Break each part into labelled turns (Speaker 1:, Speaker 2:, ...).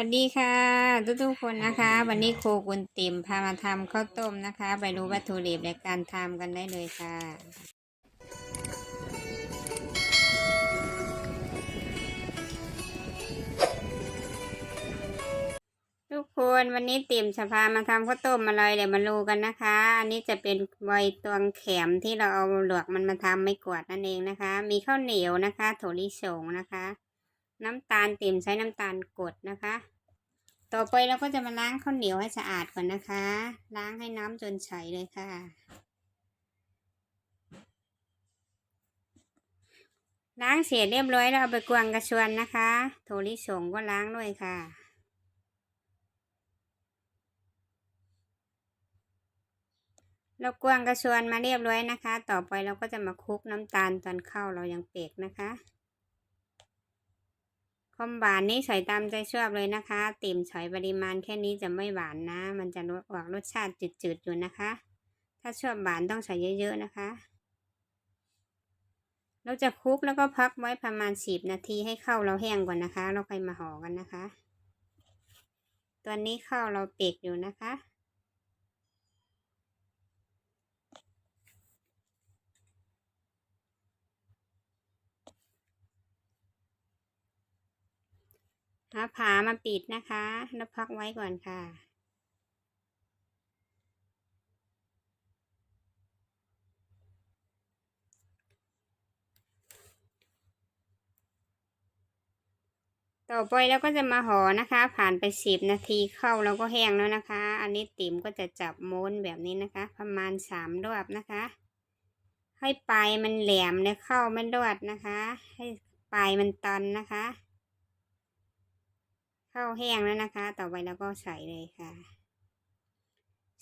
Speaker 1: วัสดีค่ะ ทุกทุกๆคนนะคะ วันนี้ครูกุนติ่มพามาทำข้าวต้มนะคะ ไปดูวัตถุดิบในการทำกันได้เลยค่ะ ทุกคนวันนี้ติ่มจะพามาทำข้าวต้มอะไรเดี๋ยวมาดูกันนะคะ อันนี้จะเป็นใบตวงแขมที่เราเอาหลวกมันมาทำไม่กวาดนั่นเองนะคะ มีข้าวเหนียวนะคะถั่วลิสงนะคะ น้ำตาลเติ่มใช้น้ำตาลกดนะคะ ต่อไปเราก็จะมาล้างข้าวเหนียวให้สะอาดก่อนนะคะ ล้างให้น้ำจนใสเลยค่ะ ล้างเสร็จเรียบร้อยแล้วเอาไปกวางกระชวนนะคะ โถลิสงก็ล้างด้วยค่ะเรากวางกระชวนมาเรียบร้อยนะคะ ต่อไปเราก็จะมาคลุกน้ำตาลตอนเข้าเรายังเปียกนะคะ ความหวานนี่ใส่ตามใจชอบเลยนะคะ ติ่มใส่ปริมาณแค่นี้จะไม่หวานนะ มันจะออกรสชาติจืดๆอยู่นะคะ ถ้าชอบหวานต้องใส่เยอะๆนะคะ เราจะคลุกแล้วก็พักไว้ประมาณสิบนาทีให้ข้าวเราแห้งก่อนนะคะ เราค่อยมาห่อกันนะคะตอนนี้ข้าวเราเปียกอยู่นะคะ หาผามาปิดนะคะ แล้วพักไว้ก่อนค่ะ ต่อไปเราก็จะมาห่อนะคะ ผ่านไปสิบนาทีเข้าเราก็แห้งแล้วนะคะ อันนี้ติ๋มก็จะจับม้วนแบบนี้นะคะ ประมาณสามรอบนะคะ ให้ปลายมันแหลมเนี่ยเข้าไม่รอดนะคะ ให้ปลายมันตันนะคะ ข้าวแห้งแล้วนะคะ ต่อไปเราก็ใส่เลยค่ะ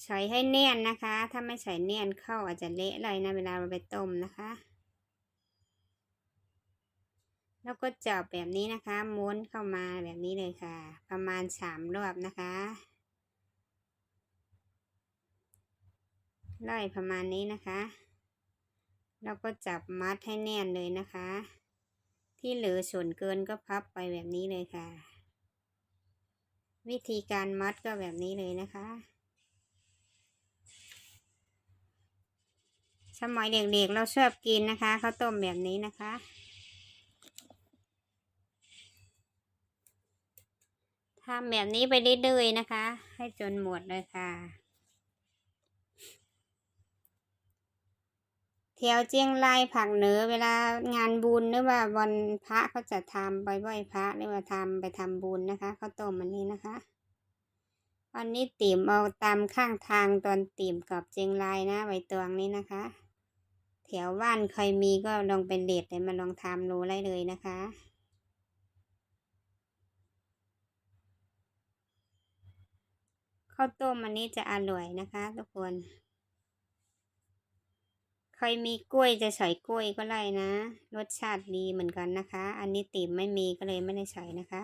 Speaker 1: ใส่ให้แน่นนะคะ ถ้าไม่ใส่แน่นข้าวอาจจะเละเลยนะเวลาเราไปต้มนะคะ แล้วก็จับแบบนี้นะคะ ม้วนเข้ามาแบบนี้เลยค่ะ ประมาณสามรอบนะคะไล่ประมาณนี้นะคะแล้วก็จับมัดให้แน่นเลยนะคะ ที่เหลือส่วนเกินก็พับไปแบบนี้เลยค่ะ วิธีการมัดก็แบบนี้เลยนะคะ สมัยเด็กๆเราชอบกินนะคะข้าวต้มแบบนี้นะคะ ทำแบบนี้ไปเรื่อยๆนะคะ ให้จนหมดเลยค่ะ แถ วเจียงรายผักเหนือเวลางานบุญหรือว่าวันพระเขาจะทำไปไหว้พระหรือว่าทำไปทำบุญนะคะข้าวต้มอันนี้นะคะวันนี้ติ่มเอาตามข้างทางตอนติ่มกับเจียงรายนะใบตวงนี้นะคะ แถวบ้านใครมีก็ลองเป็นเด็ดเลยมาลองทำดูได้เลยนะคะข้าวต้มอันนี้จะอร่อยนะคะทุกคน รมีกล้วยจะใส่กล้วยก็ได้นะ รสชาติดีเหมือนกันนะคะ อันนี้ติ่มไม่มีก็เลยไม่ได้ใส่นะคะ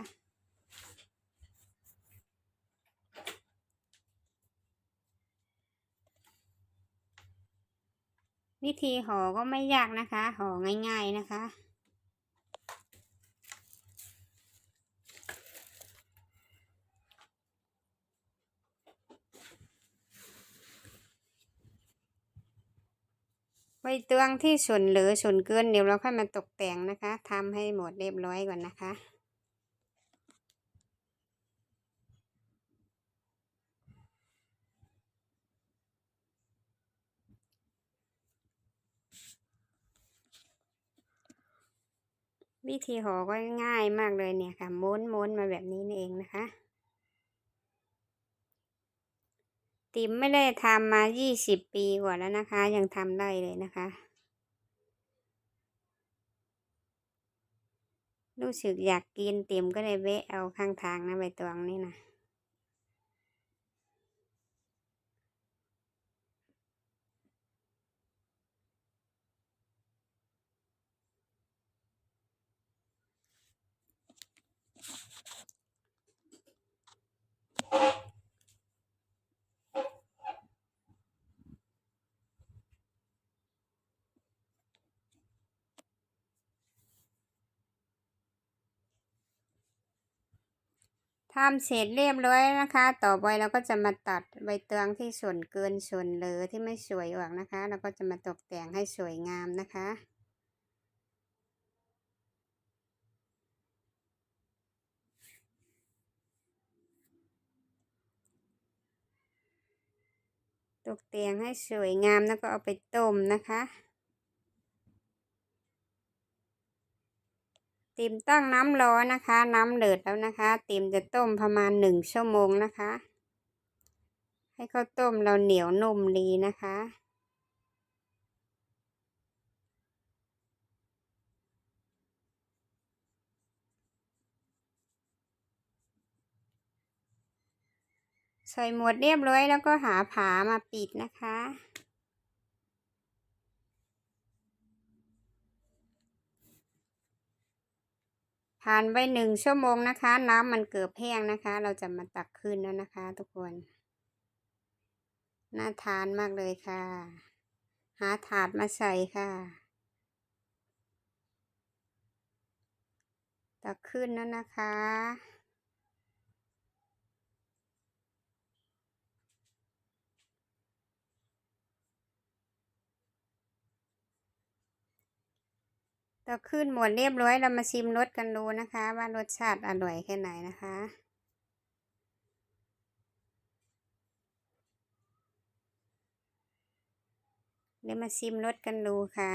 Speaker 1: วิธีห่อก็ไม่ยากนะคะ ห่อง่าย ๆนะคะ ใบตวงที่ส่วนเหลือส่วนเกินเดี๋ยวเราค่อยมาตกแต่งนะคะทำให้หมดเรียบร้อยก่อนนะคะวิธีห่อก็ง่ายมากเลยเนี่ยค่ะ ม้วนม้วนมาแบบนี้นี่เองนะคะ ติ๋มไม่ได้ทำมายี่สิบปีกว่าแล้วนะคะ ยังทำได้เลยนะคะ รู้สึกอยากกินติ๋มก็เลยแวะเอาข้างทางนะใบตองนี่นะ ทำเสร็จเรียบร้อยนะคะ ต่อไปเราก็จะมาตัดใบเตืองที่ส่วนเกินส่วนเหลือที่ไม่สวยออกนะคะ เราก็จะมาตกแต่งให้สวยงามนะคะตกแต่งให้สวยงามแล้วก็เอาไปต้มนะคะ ติมตั้งน้ำร้อนนะคะ น้ำเดือดแล้วนะคะ ติมจะต้มประมาณหนึ่งชั่วโมงนะคะ ให้ข้าวต้มเราเหนียวนุ่มดีนะคะใส่หมดเรียบร้อยแล้วก็หาผามาปิดนะคะ ผ่านไปหนึ่งชั่วโมงนะคะ น้ำมันเกือบแห้งนะคะ เราจะมาตักขึ้นแล้วนะคะ ทุกคน น่าทานมากเลยค่ะ หาถาดมาใส่ค่ะ ตักขึ้นแล้วนะคะ เราขึ้นหมดเรียบร้อยเรามาชิมรสกันดูนะคะ ว่ารสชาติอร่อยแค่ไหนนะคะ เดี๋ยวมาชิมรสกันดูค่ะ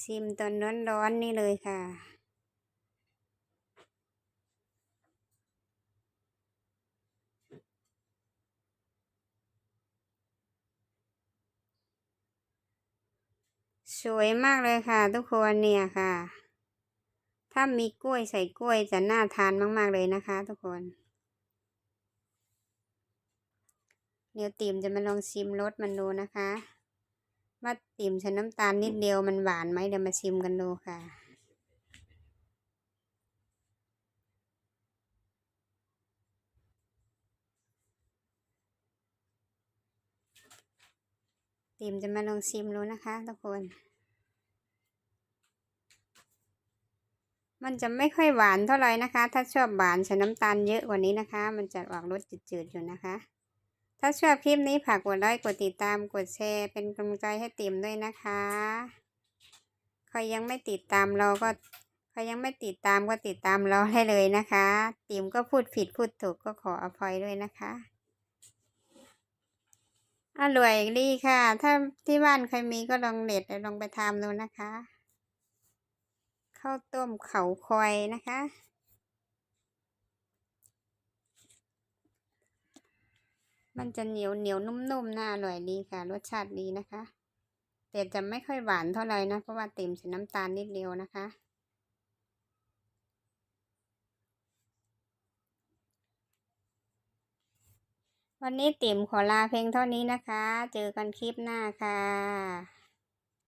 Speaker 1: ชิมตอนร้อนๆนี่เลยค่ะ สวยมากเลยค่ะ ทุกคนเนี่ยค่ะ ถ้ามีกล้วยใส่กล้วยจะน่าทานมาก ๆ เลยนะคะ ทุกคน เดี๋ยวติ่มจะมาลองชิมรสมันดูนะคะ ว่าติ่มใช้น้ำตาลนิดเดียวมันหวานไหมเดี๋ยวมาชิมกันดูค่ะติ่มจะมาลองชิมดูนะคะทุกคน มันจะไม่ค่อยหวานเท่าไหร่นะคะ ถ้าชอบหวานใส่น้ำตาลเยอะกว่านี้นะคะ มันจะออกรสจืดๆอยู่นะคะ ถ้าชอบคลิปนี้ฝากกดไลค์กดติดตามกดแชร์ เป็นกำลังใจให้ติ่มด้วยนะคะใครยังไม่ติดตามเราก็ใครยังไม่ติดตามก็ติดตามเราได้เลยนะคะ ติ่มก็พูดผิดพูดถูกก็ขออภัยด้วยนะคะอร่อยดีค่ะ ถ้าที่บ้านใครมีก็ลองเด็ดลองไปทำดูนะคะ ข้าวต้มเขาคอยนะคะ มันจะเหนียวเหนียวนุ่มๆน่าอร่อยดีค่ะ รสชาติดีนะคะ แต่จะไม่ค่อยหวานเท่าไหร่นะ เพราะว่าเติมใส่น้ำตาลนิดเดียวนะคะวันนี้ติ่มขอลาเพียงเท่านี้นะคะ เจอกันคลิปหน้าค่ะ